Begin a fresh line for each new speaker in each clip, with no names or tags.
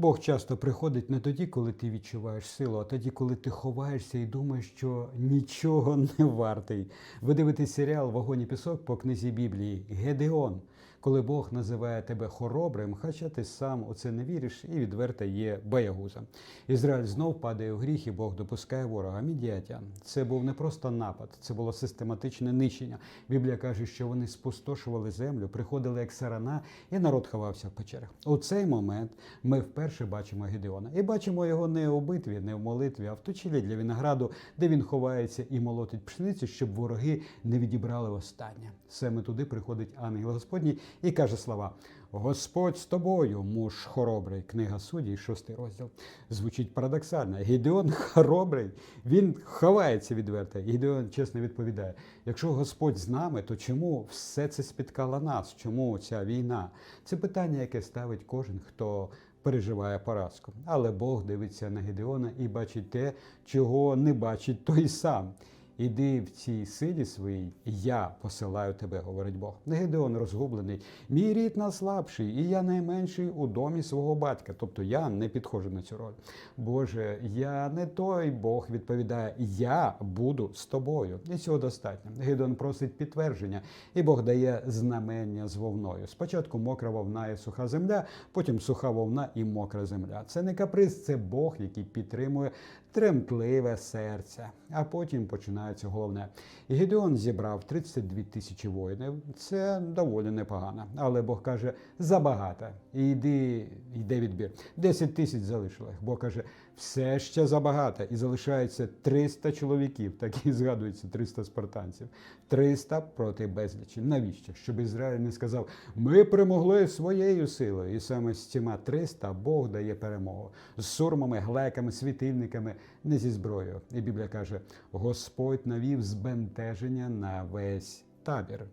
Бог часто приходить не тоді, коли ти відчуваєш силу, а тоді, коли ти ховаєшся і думаєш, що нічого не вартий. Ви дивитесь серіал Вогонь і пісок по книзі Біблії Гедеон. Коли Бог називає тебе хоробрим, хоча ти сам у це не віриш і відверто є боягузом. Ізраїль знов падає у гріх, і Бог допускає ворога мідіатян. Це був не просто напад, це було систематичне нищення. Біблія каже, що вони спустошували землю, приходили як сарана, і народ ховався в печерах. У цей момент ми вперше бачимо Гедеона. І бачимо його не у битві, не в молитві, а в точилі для винограду, де він ховається і молотить пшеницю, щоб вороги не відібрали останнє. Саме туди приходить ангел Господній і каже слова: Господь з тобою, муж хоробрий. Книга суддів, шостий розділ. Звучить парадоксально. Гедеон хоробрий, він ховається відверто. Гедеон чесно відповідає: якщо Господь з нами, то чому все це спіткало нас? Чому ця війна? Це питання, яке ставить кожен, хто переживає поразку. Але Бог дивиться на Гедеона і бачить те, чого не бачить той сам. Іди в цій силі своїй, я посилаю тебе, говорить Бог. Гедеон розгублений. Мій рід найслабший, і я найменший у домі свого батька. Тобто я не підходжу на цю роль. Боже, я не той Бог відповідає, я буду з тобою. І цього достатньо. Гедеон просить підтвердження, і Бог дає знамення з вовною. Спочатку мокра вовна і суха земля, потім суха вовна і мокра земля. Це не каприз, це Бог, який підтримує тремтливе серце. А потім починається головне. Гідеон зібрав 32 тисячі воїнів. Це доволі непогано. Але Бог каже, забагато. І йди, йде відбір. 10 тисяч залишилось. Бог каже, все ще забагато. І залишається 300 чоловіків. Так і згадується 300 спартанців. 300 проти безлічі. Навіщо? Щоб Ізраїль не сказав, ми перемогли своєю силою. І саме з цими 300 Бог дає перемогу. З сурмами, глеками, світильниками, не зі зброєю. І Біблія каже: Господь навів збентеження на весь табір.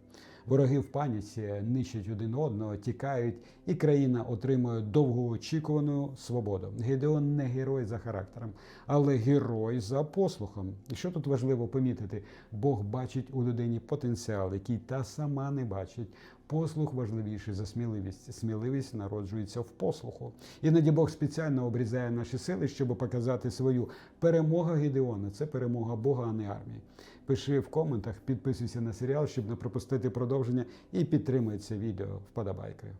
Вороги в паніці нищать один одного, тікають, і країна отримує довгоочікувану свободу. Гедеон не герой за характером, але герой за послухом. І що тут важливо помітити? Бог бачить у людині потенціал, який та сама не бачить. Послух важливіший за сміливість. Сміливість народжується в послуху. Іноді Бог спеціально обрізає наші сили, щоб показати свою перемога Гідеона Це перемога Бога, а не армії. Пиши в коментах, підписуйся на серіал, щоб не пропустити продовження, і підтримуй це відео вподобайкою.